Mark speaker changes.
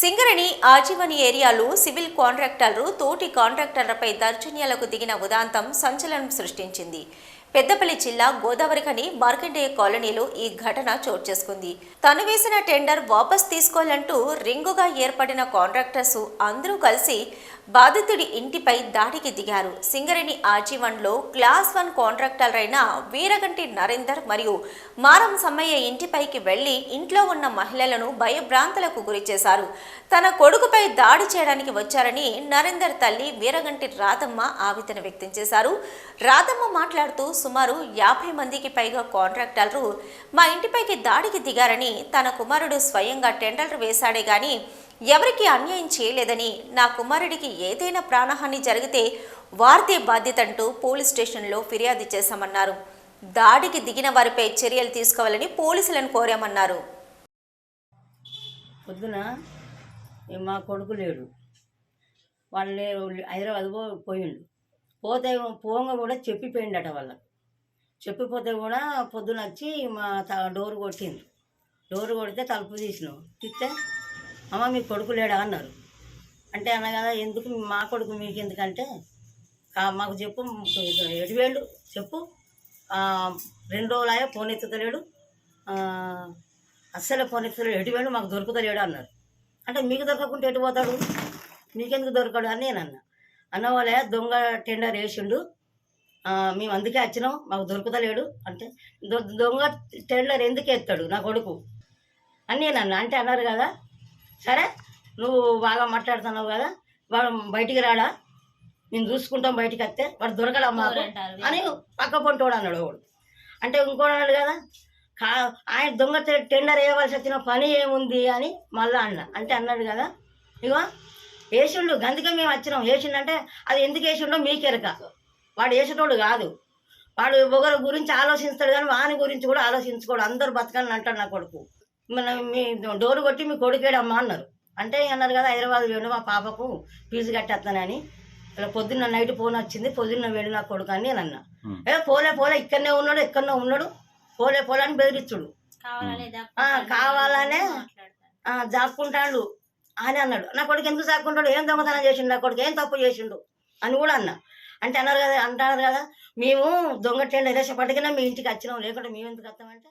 Speaker 1: సింగరణి ఆజీవని ఏరియాలో సివిల్ కాంట్రాక్టర్లు తోటి కాంట్రాక్టర్లపై దౌర్జన్యాలకు దిగిన ఉదాంతం సంచలనం సృష్టించింది. పెద్దపల్లి జిల్లా గోదావరిఖని మార్కండేయ కాలనీలో ఈ ఘటన చోటు చేసుకుంది. తను వేసిన టెండర్ వాపస్ తీసుకోవాలంటూ రింగుగా ఏర్పడిన కాంట్రాక్టర్స్ అందరూ కలిసి బాధితుడి ఇంటిపై దాడికి దిగారు. సింగరేణి ఆజీవన్లో క్లాస్ వన్ కాంట్రాక్టర్ అయిన వీరగంటి నరేందర్ మరియు మారం సమ్మయ్య ఇంటిపైకి వెళ్ళి ఇంట్లో ఉన్న మహిళలను భయభ్రాంతులకు గురిచేశారు తన కొడుకుపై దాడి చేయడానికి వచ్చారని నరేందర్ తల్లి వీరగంటి రాధమ్మ ఆవేదన వ్యక్తం చేశారు. రాధమ్మ మాట్లాడుతూ సుమారు యాభై మందికి పైగా కాంట్రాక్టర్లు మా ఇంటిపైకి దాడికి దిగారని తన కుమారుడు స్వయంగా టెండర్లు వేశాడే గాని ఎవరికి అన్యాయం చేయలేదని నా కుమారుడికి ఏదైనా ప్రాణహాని జరిగితే వారిదే బాధ్యత అంటూ పోలీస్ స్టేషన్లో ఫిర్యాదు చేశామన్నారు. దాడికి దిగిన వారిపై చర్యలు తీసుకోవాలని పోలీసులను కోరామన్నారు.
Speaker 2: పొద్దున మా కొడుకు లేడు. వాళ్ళు హైదరాబాద్ పోయిండు. పోతే పోంగ కూడా చెప్పిపోయిండట వాళ్ళకి. చెప్పిపోతే కూడా పొద్దున వచ్చి మా త- డోర్ కొట్టింది డోర్ కొడితే తలుపు తీసినాం. తీస్తే అమ్మ మీ కొడుకు లేడా? అన్నారు. అంటే అన్న కదా ఎందుకు మా కొడుకు మీకు ఎందుకంటే మాకు చెప్పు ఏడు వేళ్ళు చెప్పు రెండు రోజులు ఆయా ఫోన్ ఎత్తుతలేడు అస్సలు ఫోన్ ఎత్తుతలేడు ఎటు వేళ్ళు మాకు దొరుకుతలేడు అన్నారు. అంటే మీకు దొరకకుండా ఎటు పోతాడు? మీకెందుకు దొరకడు? అని నేను అన్న. అన్న వాళ్ళ దొంగ టెండర్ వేసిండు. మేము అందుకే వచ్చినాం. మాకు దొరుకుతలేడు. అంటే దొంగ టెండర్ ఎందుకు ఎత్తాడు నా కొడుకు? అని నేను అన్న అంటే అన్నారు కదా. సరే నువ్వు బాగా మాట్లాడుతున్నావు కదా. వాడు బయటికి రాడా? నేను చూసుకుంటాం బయటికి వస్తే. వాడు దొరకడా మాకు? అని పక్క పొంటోడు అన్నాడు ఒకడు అంటే ఇంకోటి అన్నాడు కదా కా ఆయన దొంగ టెండర్ వేయవలసి వచ్చిన పని ఏముంది అని మళ్ళా అన్న. అంటే అన్నాడు కదా. ఇగో వేసిండు గందుకే మేము వచ్చినాం. వేసిండంటే అది ఎందుకు వేసిండో మీకెరక వాడు వేసేటోడు కాదు. వాడు ఒకరి గురించి ఆలోచిస్తాడు కానీ వాని గురించి కూడా ఆలోచించుకోడు. అందరు బతకాలని అంటాడు నా కొడుకు. మన మీ డోరు కొట్టి మీ కొడుకేడమ్మా అన్నారు. అంటే అన్నారు కదా హైదరాబాద్ వేడు మా పాపకు ఫీజు కట్టేస్తానని. ఇలా పొద్దున్న నైట్ ఫోన్ వచ్చింది పొద్దున్న వేడు నా కొడుకు అని నేను అన్నా ఏ పోలే పోలే ఇక్కడనే ఉన్నాడు ఎక్కడనే ఉన్నాడు. పోలే పోలే అని బెదిరించుడు ఆ, కావాలనే ఆ, జాక్కుంటాడు అని అన్నాడు. నా కొడుకు ఎందుకు జాక్కుంటాడు ఏం దొంగతనం చేసిండు నా కొడుకు? ఏం తప్పు చేసిండు? అని కూడా అన్నా. అంటే అన్నారు కదా అంటారు కదా మేము దొంగ ఏదో పటికి మీ ఇంటికి వచ్చినాం లేకుంటే మేము ఎందుకు వస్తామంటే